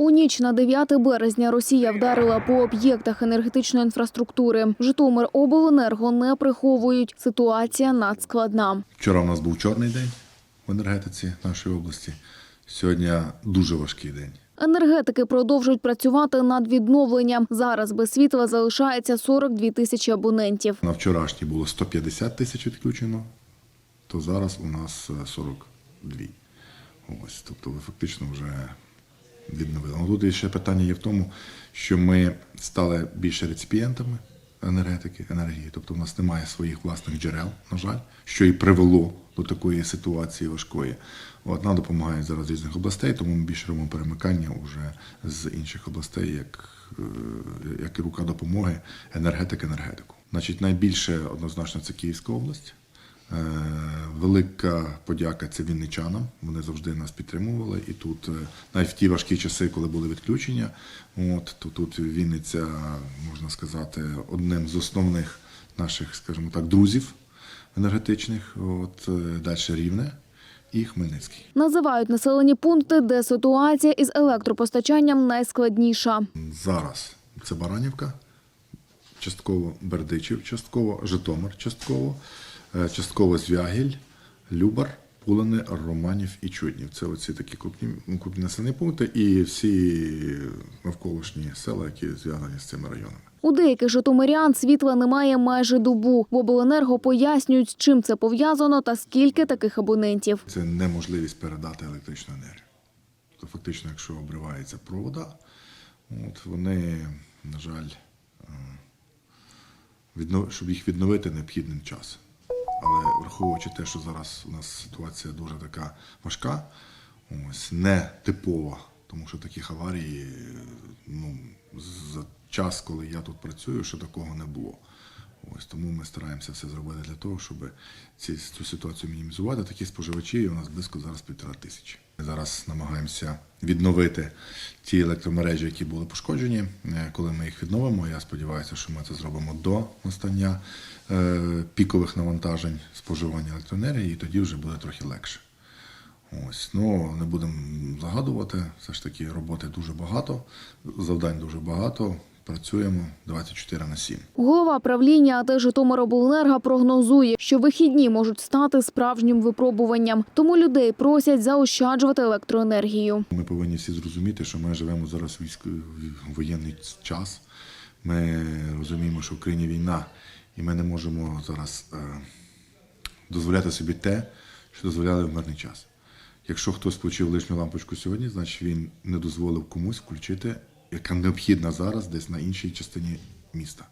У ніч на 9 березня Росія вдарила по об'єктах енергетичної інфраструктури. Житомир обленерго не приховують. Ситуація надскладна. Вчора у нас був чорний день в енергетиці нашої області. Сьогодні дуже важкий день. Енергетики продовжують працювати над відновленням. Зараз без світла залишається 42 тисячі абонентів. На вчорашній було 150 тисяч відключено, то зараз у нас е, 42. Ось, тобто ви фактично вже відновили. Тут ще питання є в тому, що ми стали більше реципієнтами енергетики, енергії. Тобто у нас немає своїх власних джерел, на жаль, що і привело до такої ситуації важкої. От нам допомагають зараз різних областей, тому ми більше робимо перемикання вже з інших областей, як, е, як і рука допомоги енергетик енергетику. Значить, найбільше однозначно це Київська область. Е, Велика подяка це вінничанам. Вони завжди нас підтримували. І тут, е, навіть в ті важкі часи, коли були відключення, от то тут Вінниця, можна сказати, одним з основних наших, скажімо так, друзів енергетичних. От е, далі Рівне і Хмельницький. Називають населені пункти, де ситуація із електропостачанням найскладніша. Зараз це Баранівка, частково Бердичів, частково Житомир, частково, частково Звягіль, Любар, Пулини, Романів і Чуднів. Це оці такі крупні, крупні населені пункти і всі навколишні села, які зв'язані з цими районами. У деяких житомирян світла немає майже добу. В обленерго пояснюють, з чим це пов'язано та скільки таких абонентів. Це неможливість передати електричну енергію. Тобто, фактично, якщо обривається провода, от вони, на жаль, е, щоб їх відновити, необхідний час. Але враховуючи те, що зараз у нас ситуація дуже така важка, ось не типова, тому що таких аварій, ну, за час, коли я тут працюю, що такого не було. Ось тому ми стараємося все зробити для того, щоб ці, цю ситуацію мінімізувати. Такі споживачі у нас близько зараз півтора тисячі. Ми зараз намагаємося відновити ті електромережі, які були пошкоджені. Е, Коли ми їх відновимо, я сподіваюся, що ми це зробимо до настання пікових навантажень споживання електроенергії, і тоді вже буде трохи легше. Ось, ну не будемо загадувати. Все ж таки роботи дуже багато, завдань дуже багато. Працюємо 24 на 7. Голова правління АТ Житомиробленерго прогнозує, що вихідні можуть стати справжнім випробуванням. Тому людей просять заощаджувати електроенергію. Ми повинні всі зрозуміти, що ми живемо зараз військовий воєнний час. Ми розуміємо, що в країні війна, і ми не можемо зараз е, дозволяти собі те, що дозволяли в мирний час. Якщо хтось включив лишню лампочку сьогодні, значить він не дозволив комусь включити, яка необхідна зараз десь на іншій частині міста.